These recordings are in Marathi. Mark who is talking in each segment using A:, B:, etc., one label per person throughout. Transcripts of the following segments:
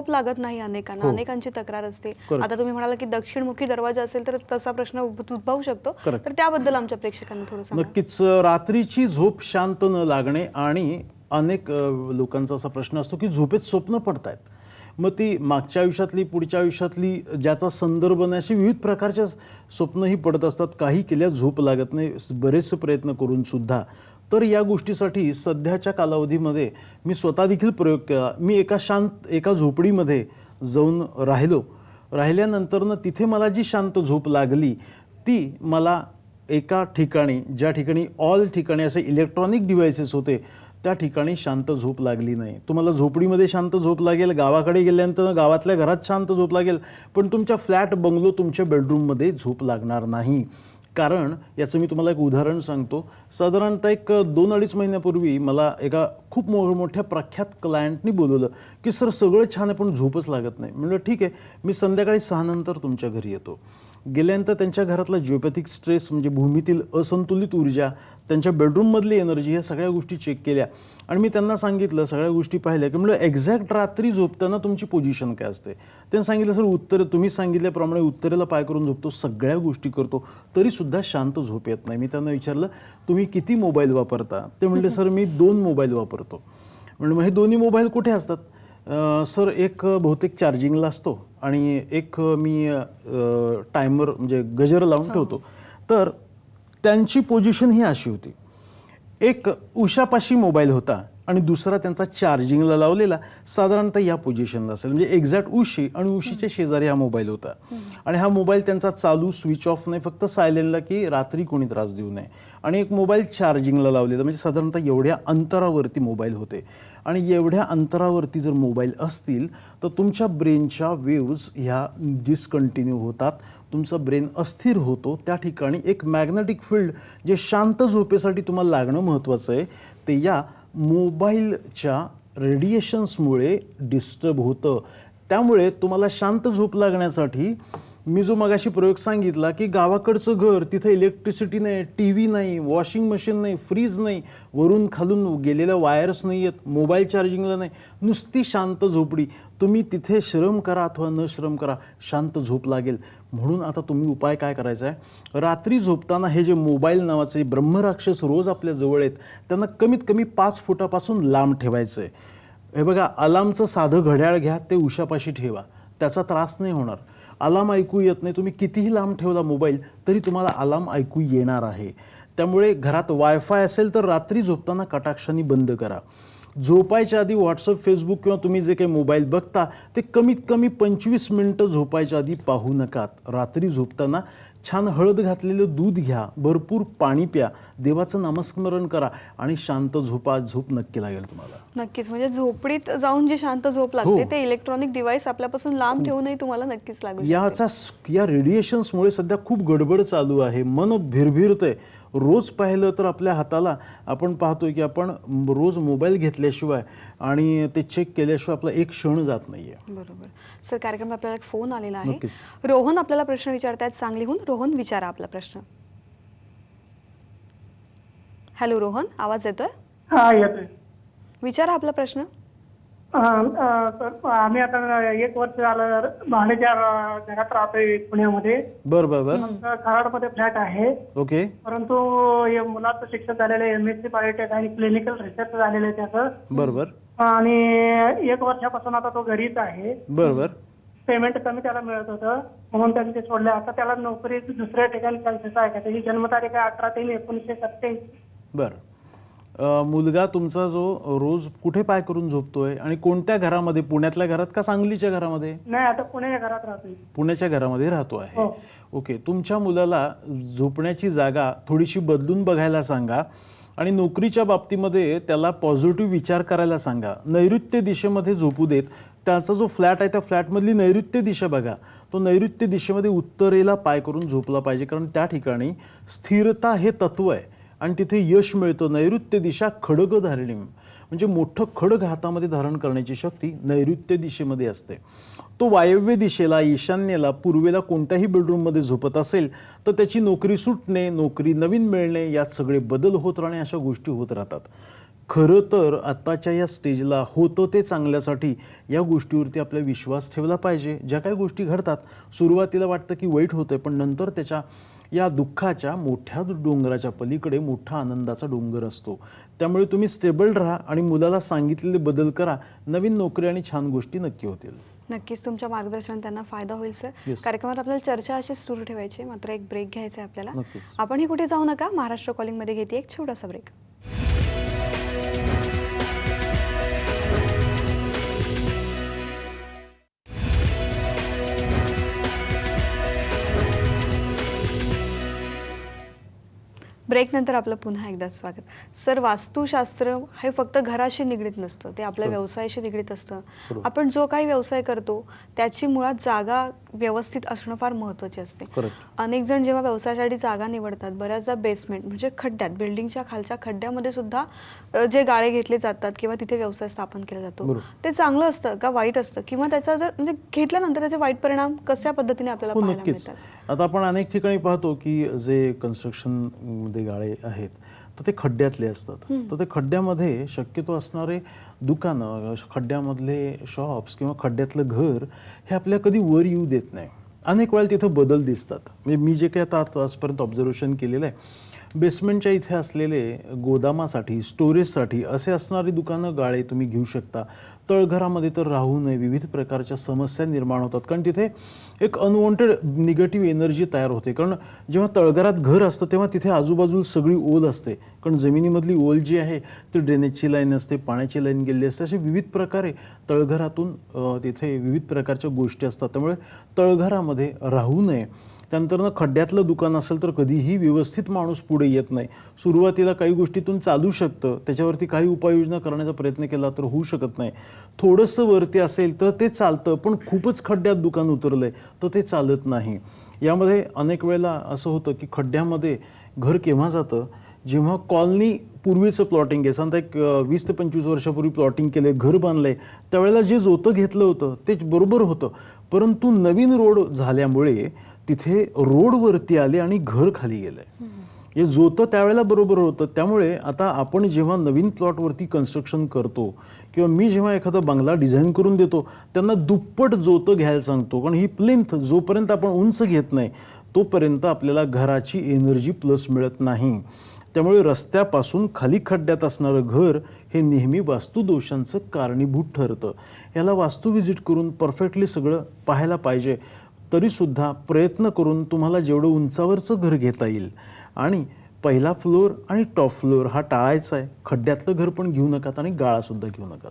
A: झोप लागत नाही अनेकांना.
B: हो.
A: अनेकांची तक्रार असते.
B: Correct.
A: आता तुम्ही म्हणाला की दक्षिणमुखी दरवाजा असेल तर तसा प्रश्न उद्भ- उद्भवू शकतो.
B: Correct.
A: तर त्याबद्दल आमच्या प्रेक्षकांना थोडं सांगा.
B: नक्कीच अ, रात्रीची झोप शांत न लागणे आणि अनेक अ, लोकांचा असा प्रश्न असतो की झोपेत स्वप्न पडतायत. मग ती मागच्या आयुष्यातली पुढच्या आयुष्यातली ज्याचा संदर्भ नाही अशी विविध प्रकारच्या स्वप्नही पडत असतात. काही केल्या झोप लागत नाही. बरेचसे प्रयत्न करून सुद्धा तर या गोष्टीसाठी सध्याच्या कालावधीमध्ये मी स्वतः देखील प्रयोग केला. मी एका शांत एका झोपडीमध्ये जाऊन राहिलो. राहिल्यानंतरनं तिथे मला जी शांत झोप लागली ती मला एका ठिकाणी ज्या ठिकाणी ऑल ठिकाणी असे इलेक्ट्रॉनिक डिव्हायसेस होते त्या ठिकाणी शांत झोप लागली नाही. तुम्हाला झोपडीमध्ये शांत झोप लागेल गावाकडे गेल्यानंतर गावातल्या घरात शांत झोप लागेल पण तुमच्या फ्लॅट बंगलो तुमच्या बेडरूममध्ये झोप लागणार नाही. कारण याचं मी तुम्हाला एक उदाहरण सांगतो. साधारणतः एक दोन अडीच महिन्यापूर्वी मला एका खूप मो मोठ्या प्रख्यात क्लायंटनी बोलवलं की सर सगळं छान आहे पण झोपच लागत नाही. म्हणलं ठीक आहे मी संध्याकाळी सहानंतर तुमच्या घरी येतो. गेल्यानंतर त्यांच्या घरातला जिओपॅथिक स्ट्रेस म्हणजे भूमीतील असंतुलित ऊर्जा त्यांच्या बेडरूममधली एनर्जी ह्या सगळ्या गोष्टी चेक केल्या. आणि मी त्यांना सांगितलं सगळ्या गोष्टी पाहिल्या की म्हणलं एक्झॅक्ट रात्री झोपताना तुमची पोझिशन काय असते? त्यांनी सांगितलं सर उत्तर तुम्ही सांगितल्याप्रमाणे उत्तरेला पाय करून झोपतो सगळ्या गोष्टी करतो तरीसुद्धा शांत झोप येत नाही. मी त्यांना विचारलं तुम्ही किती मोबाईल वापरता? ते म्हणले सर मी दोन मोबाईल वापरतो. म्हणजे मग हे दोन्ही मोबाईल कुठे असतात? सर एक बहुतेक चार्जिंगला असतो. आणि एक मी टायमर म्हणजे गजर लावून ठेवतो. तर त्यांची पोझिशन ही अशी होती. एक उशापाशी मोबाईल होता. आणि दुसरा त्यांचा चार्जिंगला लावलेला साधारणतः या पोझिशनला असेल. म्हणजे एक्झॅक्ट उशी आणि उशीच्या शेजारी हा मोबाईल होता. आणि हा मोबाईल त्यांचा चालू स्विच ऑफ नाही फक्त सायलेंटला की रात्री कोणी त्रास देऊ नये. आणि एक मोबाईल चार्जिंगला लावलेला म्हणजे साधारणतः एवढ्या अंतरावरती मोबाईल होते. आणि एवढ्या अंतरावरती जर मोबाईल असतील तर तुमच्या ब्रेनच्या वेव्ज ह्या डिसकंटिन्यू होतात. तुमचा ब्रेन अस्थिर होतो. त्या ठिकाणी एक मॅग्नेटिक फील्ड जे शांत झोपेसाठी तुम्हाला लागणं महत्त्वाचं आहे ते या मोबाईलच्या रेडिएशन्समुळे डिस्टर्ब होतं. त्यामुळे तुम्हाला शांत झोप लागण्यासाठी मी जो मगाशी प्रयोग सांगितला की गावाकडचं घर तिथं इलेक्ट्रिसिटी नाही टी व्ही नाही वॉशिंग मशीन नाही फ्रीज नाही वरून खालून गेलेल्या वायर्स नाही आहेत मोबाईल चार्जिंगला नाही. नुसती शांत झोपडी. तुम्ही तिथे श्रम करा अथवा न श्रम करा शांत झोप लागेल. म्हणून आता तुम्ही उपाय काय करायचा आहे रात्री झोपताना हे जे मोबाईल नावाचे ब्रह्मराक्षस रोज आपल्या जवळ आहेत त्यांना कमीत कमी पाच फुटापासून लांब ठेवायचं आहे हे बघा अलार्मचं साधं घड्याळ घ्या ते उशापाशी ठेवा. त्याचा त्रास नाही होणार. अलाम ऐकू येत नाही. तुम्ही कितीही लांब ठेवला मोबाईल तरी तुम्हाला अलाम ऐकू येणार आहे. त्यामुळे घरात वायफाय असेल तर रात्री झोपताना कटाक्षाने बंद करा. झोपायच्या आधी व्हॉट्सअप फेसबुक किंवा तुम्ही जे काही मोबाईल बघता ते कमीत कमी पंचवीस मिनटं झोपायच्या आधी पाहू नकात रात्री झोपताना छान हळद घातलेलं दूध घ्या भरपूर पाणी प्या देवाचं नामस्मरण करा आणि शांत झोपा झोप नक्की लागेल तुम्हाला
A: नक्कीच म्हणजे झोपडीत जाऊन जी शांत झोप
B: हो.
A: लागते ते इलेक्ट्रॉनिक डिव्हाइस आपल्यापासून लांब ठेवूनही तुम्हाला नक्कीच लागू शकते.
B: याचा स- या रेडिएशन्समुळे सध्या खूप गडबड चालू आहे मन भिरभिरतंय रोज पाहिलं तर आपल्या हाताला आपण पाहतोय की आपण रोज मोबाईल घेतल्याशिवाय आणि ते चेक केल्याशिवाय आपला एक क्षण जात नाहीये.
A: बरोबर. सर कार्यक्रम आपल्याला एक फोन आलेला आहे. रोहन आपल्याला प्रश्न विचारतायत. सांगलीहून रोहन विचारा आपला प्रश्न. हॅलो रोहन आवाज येतोय?
C: हा येतोय.
A: विचारा आपला प्रश्न.
C: आम्ही आता एक वर्ष झालं भाड्याच्या घरात राहतोय पुण्यामध्ये.
B: बर बर बर.
C: आमचं कराडमध्ये फ्लॅट आहे.
B: ओके.
C: परंतु हे मुलाचं शिक्षण झालेलं आहे एम एस सी बायोटेक आणि क्लिनिकल रिसर्च झालेलं आहे त्याचं.
B: बर बर.
C: आणि एक वर्षापासून आता तो घरीच आहे.
B: बर बर.
C: पेमेंट कमी त्याला मिळत होतं. म्हणून त्यांनी ते सोडले. आता त्याला नोकरी दुसऱ्या ठिकाणी चान्सेस आहे का? त्याची जन्मतारीख आहे अठरा तीन एकोणीसशे सत्त्याऐंशी.
B: बर. मुलगा तुमचा जो रोज कुठे पाय करून झोपतोय आणि कोणत्या घरामध्ये? पुण्यातल्या घरात का सांगलीच्या घरामध्ये?
C: नाही आता पुण्याच्या घरात राहतोय
B: पुण्याच्या घरामध्ये राहतो आहे.
C: हो.
B: ओके तुमच्या मुलाला झोपण्याची जागा थोडीशी बदलून बघायला सांगा आणि नोकरीच्या बाबतीमध्ये त्याला पॉझिटिव्ह विचार करायला सांगा. नैऋत्य दिशेमध्ये झोपू देत. त्याचा जो फ्लॅट आहे त्या फ्लॅटमधली नैऋत्य दिशा बघा. तो नैऋत्य दिशेमध्ये उत्तरेला पाय करून झोपला पाहिजे कारण त्या ठिकाणी स्थिरता हे तत्व आहे. आणि तिथे यश मिळतं. नैऋत्य दिशा खडग धारिणी म्हणजे मोठं खडग हातामध्ये धारण करण्याची शक्ती नैऋत्य दिशेमध्ये असते. तो वायव्य दिशेला ईशान्येला पूर्वेला कोणत्याही बेडरूममध्ये झोपत असेल तर त्याची नोकरी सुटणे नोकरी नवीन मिळणे यात सगळे बदल होत राहणे अशा गोष्टी होत राहतात. खरं तर आत्ताच्या या स्टेजला होतं ते चांगल्यासाठी या गोष्टीवरती आपला विश्वास ठेवला पाहिजे. ज्या काही गोष्टी घडतात सुरुवातीला वाटतं की वाईट होतं पण नंतर त्याच्या या दुःखाच्या मोठ्या डोंगराच्या पलीकडे मोठा आनंदाचा डोंगर असतो. त्यामुळे तुम्ही स्टेबल राहा आणि मुलाला सांगितलेले बदल करा. नवीन नोकरी आणि छान गोष्टी नक्की होतील.
A: नक्कीच तुमच्या मार्गदर्शनाने त्यांना फायदा होईल सर.
B: Yes.
A: कार्यक्रमात आपल्याला चर्चा अशीच सुरू ठेवायची. मात्र एक ब्रेक घ्यायचा आहे आपल्याला.
B: नक्कीच.
A: आपणही कुठे जाऊ नका. महाराष्ट्र कॉलिंगमध्ये घेते एक छोटासा ब्रेक ब्रेक नंतर आपलं पुन्हा एकदा स्वागत सर वास्तुशास्त्र हे फक्त घराशी निगडीत नसतं ते आपल्या
B: हो.
A: व्यवसायाशी निगडीत असतं. आपण जो काही व्यवसाय करतो त्याची मुळात जागा व्यवस्थित असणं फार महत्त्वाची असते. अनेक जण जेव्हा व्यवसायासाठी जागा निवडतात बऱ्याचदा बेसमेंट म्हणजे खड्ड्यात बिल्डिंगच्या खालच्या खड्ड्यामध्ये सुद्धा जे गाळे घेतले जातात किंवा तिथे व्यवसाय स्थापन केला जातो. ते चांगलं असतं का वाईट असतं किंवा त्याचा जर म्हणजे घेतल्यानंतर त्याचे वाईट परिणाम कशा पद्धतीने आपल्याला
B: हो
A: पाहायला मिळतात
B: आता आपण अनेक ठिकाणी पाहतो की जे कन्स्ट्रक्शनमध्ये गाळे आहेत तर ते खड्ड्यातले असतात. तर ते खड्ड्यामध्ये शक्यतो असणारे दुकानं खड्ड्यामधले शॉप्स किंवा खड्ड्यातलं घर हे आपल्या कधी वर येऊ देत नाही. अनेक वेळा तिथं बदल दिसतात. म्हणजे मी जे काही आता आत- आजपर्यंत ऑब्झर्वेशन केलेलं आहे बेसमेंटच्या इथे असलेले गोदामासाठी स्टोरेजसाठी असे असणारी दुकानं गाळे तुम्ही घेऊ शकता. तळघरामध्ये तर राहू नये विविध प्रकारच्या समस्या निर्माण होतात. कारण तिथे एक अनवॉन्टेड निगेटिव्ह एनर्जी तयार होते. कारण जेव्हा तळघरात घर असतं तेव्हा तिथे आजूबाजूला सगळी ओल असते. कारण जमिनीमधली ओल जी आहे ती ड्रेनेजची लाईन असते पाण्याची लाईन गेलेली असते. असे विविध प्रकारे तळघरातून तिथे विविध प्रकारच्या गोष्टी असतात. त्यामुळे तळघरामध्ये राहू नये. त्यानंतरनं खड्ड्यातलं दुकान असेल तर कधीही व्यवस्थित माणूस पुढे येत नाही. सुरुवातीला काही गोष्टीतून चालू शकतं. त्याच्यावरती काही उपाययोजना करण्याचा प्रयत्न केला तर होऊ शकत नाही. थोडंसं वरती असेल तर ते चालतं पण खूपच खड्ड्यात दुकान उतरलंय तर ते चालत नाही. यामध्ये अनेक वेळेला असं होतं की खड्ड्यामध्ये घर केव्हा जातं? जेव्हा कॉलनी पूर्वीचं प्लॉटिंग आहे सांगता एक वीस ते पंचवीस वर्षापूर्वी प्लॉटिंग केले घर बांधलंय त्यावेळेला जे जोतं घेतलं होतं ते बरोबर होतं. परंतु नवीन रोड झाल्यामुळे तिथे रोडवरती आले आणि घर खाली गेलंय हे जोतं त्यावेळेला बरोबर होतं. त्यामुळे आता आपण जेव्हा नवीन प्लॉटवरती कन्स्ट्रक्शन करतो किंवा मी जेव्हा एखादा बंगला डिझाईन करून देतो त्यांना दुप्पट जोतं घ्यायला सांगतो. कारण ही प्लिंथ जोपर्यंत आपण उंच घेत नाही तोपर्यंत आपल्याला घराची एनर्जी प्लस मिळत नाही. त्यामुळे रस्त्यापासून खाली खड्ड्यात असणारं घर हे नेहमी वास्तुदोषांचं कारणीभूत ठरतं. याला वास्तू व्हिजिट करून परफेक्टली सगळं पाहायला पाहिजे. तरीसुद्धा प्रयत्न करून तुम्हाला जेवढं उंचावरचं घर घेता येईल. आणि पहिला फ्लोअर आणि टॉप फ्लोअर हा टाळायचा आहे. खड्ड्यातलं घर पण घेऊ नकात आणि गाळासुद्धा घेऊ नकात.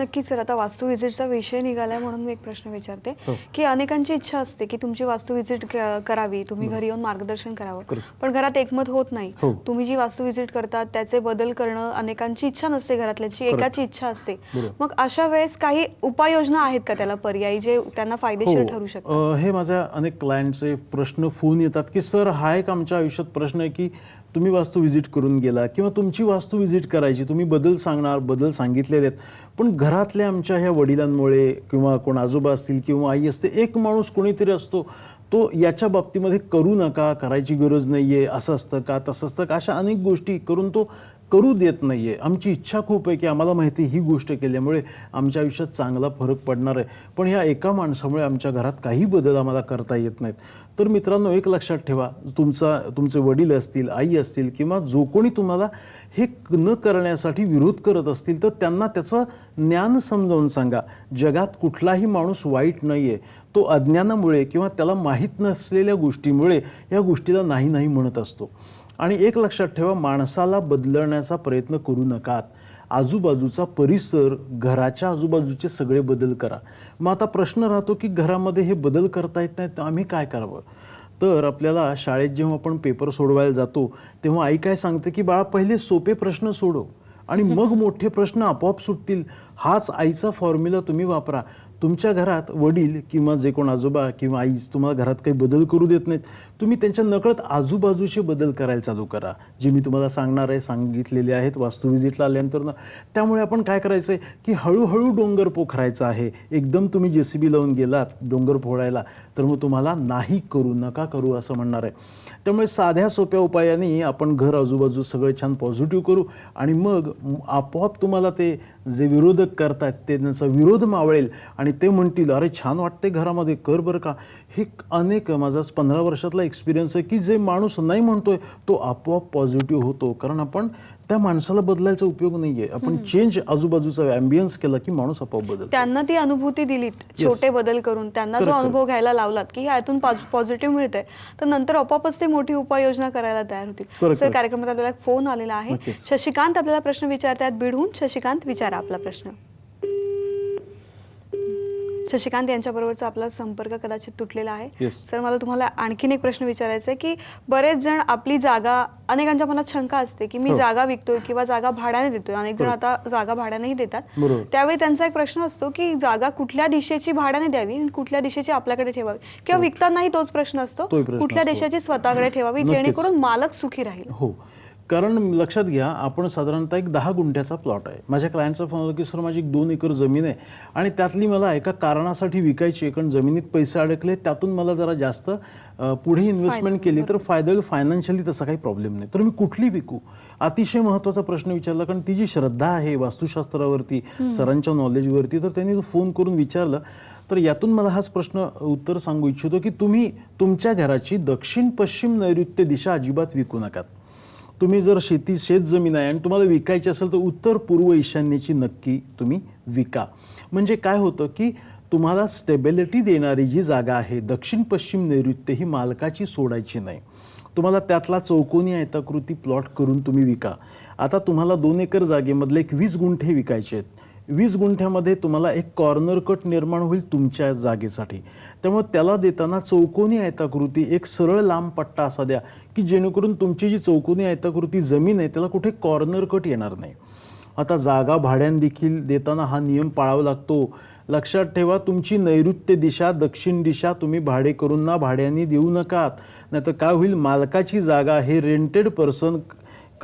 A: नक्कीच सर आता वास्तू व्हिजिटचा विषय निघालाय म्हणून मी एक प्रश्न विचारते
B: हो.
A: की अनेकांची इच्छा असते की तुमची वास्तू व्हिजिट करावी तुम्ही घरी येऊन मार्गदर्शन करावं. पण घरात एकमत होत नाही
B: हो.
A: तुम्ही जी वास्तू व्हिजिट करतात त्याचे बदल करणं अनेकांची इच्छा नसते घरातल्याची. एकाची इच्छा असते. मग अशा वेळेस काही उपाययोजना आहेत का त्याला पर्यायी जे त्यांना फायदेशीर ठरू शकतात
B: हो. हे माझ्या अनेक क्लायंटचे प्रश्न फोन येतात की सर हा एक आमच्या आयुष्यात प्रश्न आहे की तुम्ही वास्तू व्हिजिट करून गेला किंवा तुमची वास्तू व्हिजिट करायची तुम्ही बदल सांगणार बदल सांगितलेले आहेत. पण घरातल्या आमच्या ह्या वडिलांमुळे किंवा कोण आजोबा असतील किंवा आई असते एक माणूस कोणीतरी असतो तो याच्या बाबतीमध्ये करू नका करायची गरज नाही आहे असं असतं का तसं असतं का अशा अनेक गोष्टी करून तो करू देत नाही आहे आमची इच्छा खूप आहे की आम्हाला माहिती आहे ही गोष्ट केल्यामुळे आमच्या आयुष्यात चांगला फरक पडणार आहे. पण ह्या एका माणसामुळे आमच्या घरात काही बदल आम्हाला करता येत नाहीत. तर मित्रांनो एक लक्षात ठेवा तुमचा तुमचे वडील असतील आई असतील किंवा जो कोणी तुम्हाला हे न करण्यासाठी विरोध करत असतील तर त्यांना त्याचं ज्ञान समजावून सांगा. जगात कुठलाही माणूस वाईट नाही आहे तो अज्ञानामुळे किंवा त्याला माहीत नसलेल्या गोष्टीमुळे या गोष्टीला नाही नाही म्हणत असतो. आणि एक लक्षात ठेवा माणसाला बदलण्याचा प्रयत्न करू नकात आजूबाजूचा परिसर घराच्या आजूबाजूचे सगळे बदल करा. मग आता प्रश्न राहतो की घरामध्ये हे बदल करता येत नाहीत तर आम्ही काय करावं? तर आपल्याला शाळेत जेव्हा आपण पेपर सोडवायला जातो तेव्हा आई काय सांगते की बाळा पहिले सोपे प्रश्न सोडव आणि मग मोठे प्रश्न आपोआप सुटतील. हाच आईचा फॉर्म्युला तुम्ही वापरा. तुमच्या घरात वडील किंवा जे कोण आजोबा किंवा आईच तुम्हाला घरात काही बदल करू देत नाहीत तुम्ही त्यांच्या नकळत आजूबाजूचे बदल करायला चालू करा. जे मी तुम्हाला सांगणार आहे सांगितलेले आहेत वास्तू व्हिजिटला आल्यानंतर ना. त्यामुळे आपण काय करायचं आहे की हळूहळू डोंगर पोखरायचा आहे. एकदम तुम्ही जे सी बी लावून गेलात डोंगर फोडायला तर मग तुम्हाला नाही करू नका करू असं म्हणणार आहे. त्यामुळे साध्या सोप्या उपायाने आपण घर आजूबाजू सगळं छान पॉझिटिव्ह करू आणि मग आपोआप तुम्हाला ते जे विरोधक करतात ते त्यांचा विरोध मावळेल आणि ते म्हणतील अरे छान वाटते घरामध्ये कर बरं का. हे अनेक माझा पंधरा वर्षातला एक्सपिरियन्स आहे की जे माणूस नाही म्हणतोय तो आपोआप पॉझिटिव्ह होतो. कारण आपण त्या माणसाला बदलायचा उपयोग नाही आहे आपण चेंज आजूबाजूचा ॲम्बियन्स केला की माणूस आपोआप बदल
A: त्यांना ती अनुभूती दिलीत छोटे बदल करून. त्यांना जो. अनुभव घ्यायला लावलात की ह्यातून पॉझिटिव्ह मिळतंय तर नंतर आपोआपच ते मोठी उपाययोजना करायला तयार होतील. सर. कार्यक्रमात आपल्याला फोन आलेला आहे. शशिकांत आपल्याला प्रश्न विचारतायत. बीडहून शशिकांत विचारा आपला प्रश्न. शशिकांत यांच्याबरोबरचा आपला संपर्क कदाचित तुटलेला आहे. सर मला तुम्हाला आणखीन एक प्रश्न विचारायचा आहे की बरेच जण आपली जागा अनेकांच्या मनात शंका असते की मी
B: हो.
A: जागा विकतोय किंवा जागा भाड्याने देतोय अनेक जण आता जागा भाड्यानेही देतात. त्यावेळी त्यांचा एक प्रश्न असतो की जागा कुठल्या दिशेची भाड्याने द्यावी आणि कुठल्या दिशेची आपल्याकडे ठेवावी किंवा विकतानाही तोच प्रश्न असतो
B: हो.
A: कुठल्या. देशाची स्वतःकडे ठेवावी. जेणेकरून मालक सुखी राहील
B: हो कारण लक्षात घ्या आपण साधारणतः एक दहा गुंठ्याचा प्लॉट आहे. माझ्या क्लायंटचा फोन आला की सर माझी एक दोन एकर जमीन आहे. आणि त्यातली मला एका कारणासाठी विकायची आहे कारण जमिनीत पैसे अडकले त्यातून मला जरा जास्त पुढे इन्व्हेस्टमेंट केली तर फायदा होईल. फायनान्शियली तसा काही प्रॉब्लेम नाही. तर मी कुठली विकू? अतिशय महत्त्वाचा प्रश्न विचारला कारण ती जी श्रद्धा आहे वास्तुशास्त्रावरती सरांच्या नॉलेजवरती तर त्यांनी फोन करून विचारलं. तर यातून मला हाच प्रश्न उत्तर सांगू इच्छितो की तुम्ही तुमच्या घराची दक्षिण पश्चिम नैऋत्य दिशा अजिबात विकू नकात. तुम्ही जर शेती शेत जमीन आहे आणि तुम्हाला विकायची असेल तर उत्तर पूर्व ईशान्येची नक्की तुम्ही विका. म्हणजे काय होतं की तुम्हाला स्टेबिलिटी देणारी जी जागा आहे दक्षिण पश्चिम नैऋत्य ही मालकाची सोडायची नाही. तुम्हाला त्यातला चौकोनी आयताकृती प्लॉट करून तुम्ही विका. आता तुम्हाला दोन एकर जागेमधले एक वीस गुंठे विकायचे आहेत. वीस गुंठ्यामध्ये तुम्हाला एक कॉर्नर कट निर्माण होईल तुमच्या जागेसाठी. त्यामुळे त्याला देताना चौकोनी आयताकृती एक सरळ लांब पट्टा असा द्या की जेणेकरून तुमची जी चौकोनी आयताकृती जमीन आहे त्याला कुठे कॉर्नर कट येणार नाही. आता जागा भाड्यानं देखील देताना हा नियम पाळावा लागतो. लक्षात ठेवा तुमची नैऋत्य दिशा दक्षिण दिशा तुम्ही भाडे करून ना भाड्याने देऊ नकात. नाहीतर काय होईल? मालकाची जागा हे रेंटेड पर्सन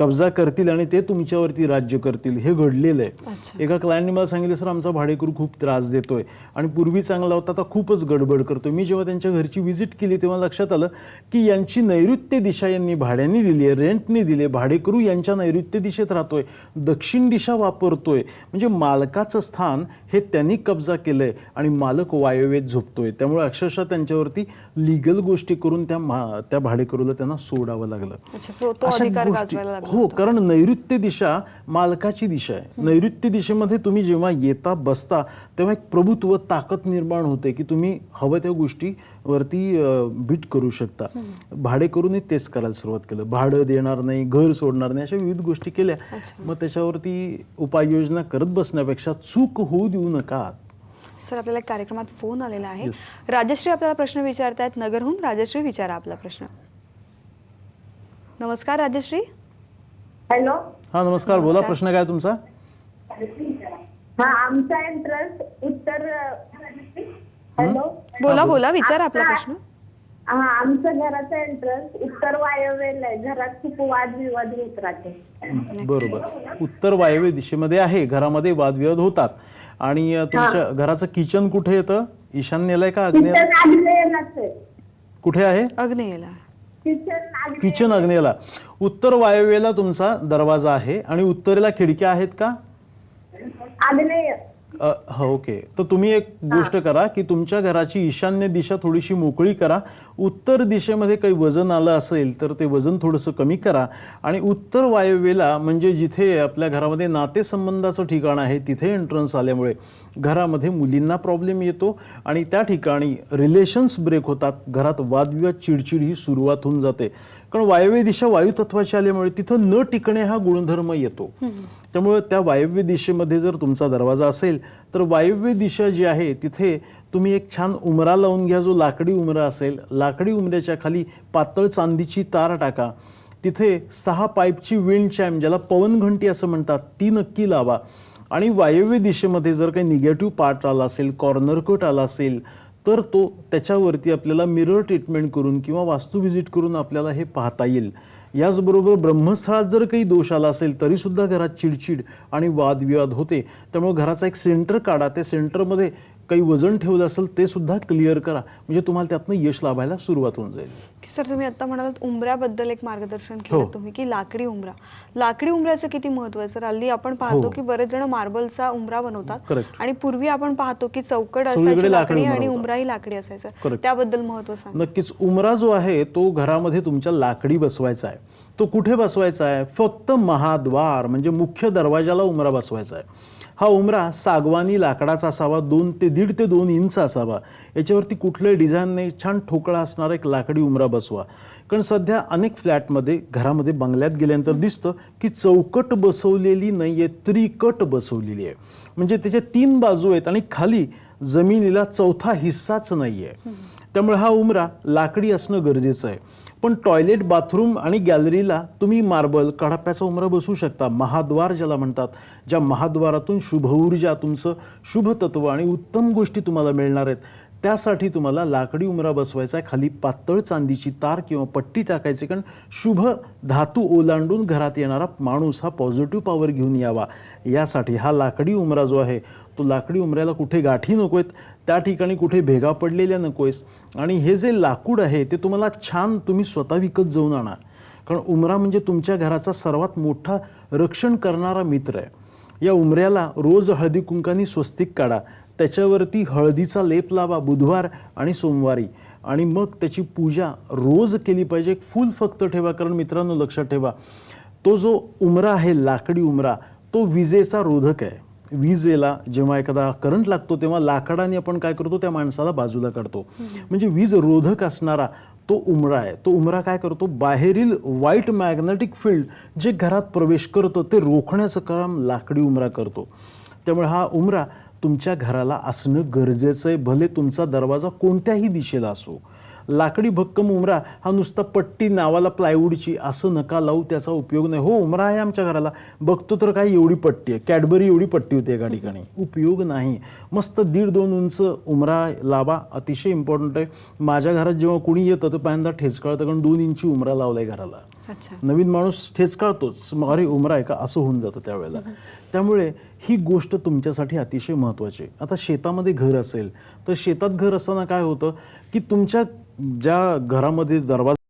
B: कब्जा करतील आणि ते तुमच्यावरती राज्य करतील. हे घडलेलं आहे. एका क्लायंटने मला सांगितलं सर आमचा भाडेकरू खूप त्रास देतोय आणि पूर्वी चांगला होता आता खूपच गडबड करतोय. मी जेव्हा त्यांच्या घरची व्हिजिट केली तेव्हा लक्षात आलं की यांची नैऋत्य दिशा यांनी भाड्याने दिली आहे रेंटने दिली आहे. भाडेकरू यांच्या नैऋत्य दिशेत राहतोय दक्षिण दिशा वापरतोय. म्हणजे मालकाचं स्थान हे त्यांनी कब्जा केलंय आणि मालक वायव्येत झोपतोय. त्यामुळे अक्षरशः त्यांच्यावरती लिगल गोष्टी करून त्या मा त्या भाडेकरूला त्यांना सोडावं लागलं. हो कारण नैऋत्य दिशा मालकाची दिशा आहे. नैऋत्य दिशेमध्ये तुम्ही जेव्हा येता बसता तेव्हा एक प्रभुत्व ताकद निर्माण होते की तुम्ही हवं त्या गोष्टी वरती बीट करू शकता. भाडे करूनही तेच करायला सुरुवात केलं. भाडं देणार नाही घर सोडणार नाही अशा विविध गोष्टी केल्या. मग त्याच्यावरती उपाययोजना करत बसण्यापेक्षा चूक होऊ देऊ नका.
A: सर आपल्याला कार्यक्रमात फोन आलेला आहे.
B: Yes.
A: राजश्री आपल्याला प्रश्न विचारतायत. नगरहून राजश्री विचारा आपला प्रश्न. नमस्कार राजश्री.
D: हॅलो.
B: हा नमस्कार. बोला. प्रश्न काय तुमचा?
D: हा आमचा एंट्रन्स उत्तर हॅलो.
A: बोला बोला विचारा आपला प्रश्न.
D: हा आमचं घराचा एंट्रन्स उत्तर वायव्येला आहे. घरात खूप वादविवाद होत राहते.
B: बरोबर. उत्तर वायव्य दिशेमध्ये आहे. घरामध्ये वादविवाद होतात. आणि तुमच्या घराचं किचन कुठे येतं? ईशान्येला आहे का आग्नेय?
D: किचन आग्नेयलाच आहे.
B: कुठे आहे?
A: अग्नेयला
D: किचन
B: आग्नेयला उत्तर वायव्येला तुमचा दरवाजा आहे आणि उत्तरेला खिडक्या आहेत का?
D: आग्नेय
B: हो ओके. तर तुम्ही एक गोष्ट करा की तुमच्या घराची ईशान्य दिशा थोडीशी मोकळी करा. उत्तर दिशेमध्ये काही वजन आलं असेल तर ते वजन थोडंसं कमी करा. आणि उत्तर वायव्येला म्हणजे जिथे आपल्या घरामध्ये नातेसंबंधाचं ठिकाण आहे तिथे एंट्रन्स आल्यामुळे घरामध्ये मुलींना प्रॉब्लेम येतो. आणि त्या ठिकाणी रिलेशन्स ब्रेक होतात. घरात वादविवाद चिडचिड ही सुरुवात होऊन जाते. कारण वायव्य दिशा वायुतत्वाची आल्यामुळे तिथं न टिकणे हा गुणधर्म येतो. त्यामुळे त्या वायव्य दिशेमध्ये जर तुमचा दरवाजा असेल तर वायव्य दिशा जी आहे तिथे तुम्ही एक छान उमरा लावून घ्या जो लाकडी उमरा असेल. लाकडी उमऱ्याच्या खाली पातळ चांदीची तार टाका. तिथे सहा पाईपची विंड चॅम ज्याला पवनघंटी असं म्हणतात ती नक्की लावा. आणि वायव्य दिशेमध्ये जर काही निगेटिव्ह पार्ट आला असेल कॉर्नर कट आला असेल तर तो त्याच्यावरती आपल्याला मिरर ट्रीटमेंट करून किंवा वास्तू व्हिजिट करून आपल्याला हे पाहता येईल. याचबरोबर ब्रह्मस्थळात जर काही दोष आला असेल तरीसुद्धा घरात चिडचिड आणि वादविवाद होते. त्यामुळे घराचा एक सेंटर काढा. त्या सेंटरमध्ये काही वजन ठेवलं असेल ते सुद्धा क्लिअर करा. म्हणजे तुम्हाला त्यातनं यश लाभायला सुरुवात होऊन जाईल.
A: सर तुम्ही आता म्हणालात उंबऱ्याबद्दल एक मार्गदर्शन केलं
B: हो.
A: तुम्ही की लाकडी उंबरा लाकडी उंबऱ्याचं किती महत्त्व आहे सर हल्ली आपण पाहतो
B: हो.
A: की बरेच जण मार्बलचा उंबरा बनवतात
B: Correct.
A: आणि पूर्वी आपण पाहतो की चौकट
B: सगळीकडे
A: असायची
B: लाकडी
A: लाकडी
B: उंबरा
A: आणि
B: होता.
A: उंबराही लाकडी असायचं
B: Correct.
A: त्याबद्दल महत्त्व सांग
B: नक्कीच उमरा जो आहे तो घरामध्ये तुमच्या लाकडी बसवायचा आहे तो कुठे बसवायचा आहे फक्त महाद्वार म्हणजे मुख्य दरवाजाला उमरा बसवायचा आहे हा उमरा सागवानी लाकडाचा असावा दोन ते दीड ते दोन इंच असावा याच्यावरती कुठल्याही डिझाईन नाही छान ठोकळा असणारा एक लाकडी उमरा बसवा. कारण सध्या अनेक फ्लॅटमध्ये घरामध्ये बंगल्यात गेल्यानंतर दिसतं की चौकट बसवलेली नाही आहे त्रिकट बसवलेली आहे. म्हणजे त्याच्या तीन बाजू आहेत आणि खाली जमिनीला चौथा हिस्साच नाही आहे त्यामुळे हा उमरा लाकडी असणं गरजेचं आहे. पण टॉयलेट बाथरूम आणि गॅलरीला तुम्ही मार्बल कडाप्याचा उमरा बसवू शकता. महाद्वार ज्याला म्हणतात ज्या महाद्वारातून शुभ ऊर्जा तुमचं शुभ तत्व आणि उत्तम गोष्टी तुम्हाला मिळणार आहेत. त्यासाठी तुम्हाला लाकडी उमरा बसवायचा आहे खाली पातळ चांदीची तार किंवा पट्टी टाकायची कारण शुभ धातू ओलांडून घरात येणारा माणूस हा पॉझिटिव्ह पॉवर घेऊन यावा. यासाठी हा लाकडी उमरा जो आहे तो लाकडी उमऱ्याला कुठे गाठी नको आहेत त्या ठिकाणी कुठे भेगा पडलेल्या नको आहेस आणि हे जे लाकूड आहे ते तुम्हाला छान तुम्ही स्वतः विकत जाऊन आणा. कारण उमरा म्हणजे तुमच्या घराचा सर्वात मोठा रक्षण करणारा मित्र आहे. या उमऱ्याला रोज हळदी कुंकानी स्वस्तिक काढा. त्याच्यावरती हळदीचा लेप लावा बुधवार आणि सोमवारी. आणि मग त्याची पूजा रोज केली पाहिजे. एक फूल फक्त ठेवा कारण मित्रांनो लक्षात ठेवा तो जो उमरा आहे लाकडी उमरा तो विजेचा रोधक आहे. विजेला जेव्हा एखादा करंट लागतो तेव्हा लाकडाने आपण काय करतो? त्या माणसाला बाजूला काढतो. म्हणजे वीज रोधक असणारा तो उमरा आहे. तो उमरा काय करतो? बाहेरील वाईट मॅग्नेटिक फील्ड जे घरात प्रवेश करतं ते रोखण्याचं काम लाकडी उमरा करतो. त्यामुळे हा उमरा तुमच्या घराला असणं गरजेचं आहे. भले तुमचा दरवाजा कोणत्याही दिशेला असो. लाकडी भक्कम उमरा हा नुसता पट्टी नावाला प्लायवूडची असं नका लावू त्याचा उपयोग नाही. हो उमरा आहे आमच्या घराला. बघतो तर काय एवढी पट्टी आहे. कॅडबरी एवढी पट्टी होती एका ठिकाणी. उपयोग नाही. मस्त दीड दोन उंच उमरा लावा. अतिशय इम्पॉर्टंट आहे. माझ्या घरात जेव्हा कोणी येतं तर पहिल्यांदा ठेचकाळतं कारण दोन इंची उमरा लावलाय घराला. नवीन माणूस ठेचकाळतोच मग अरे उमरा आहे का? असं होऊन जातं त्यावेळेला. त्यामुळे ही गोष्ट तुमच्यासाठी अतिशय महत्त्वाची आहे. आता शेतामध्ये घर असेल तर शेतात घर असताना काय होतं की तुमच्या ज्या घरामध्ये दरवाजा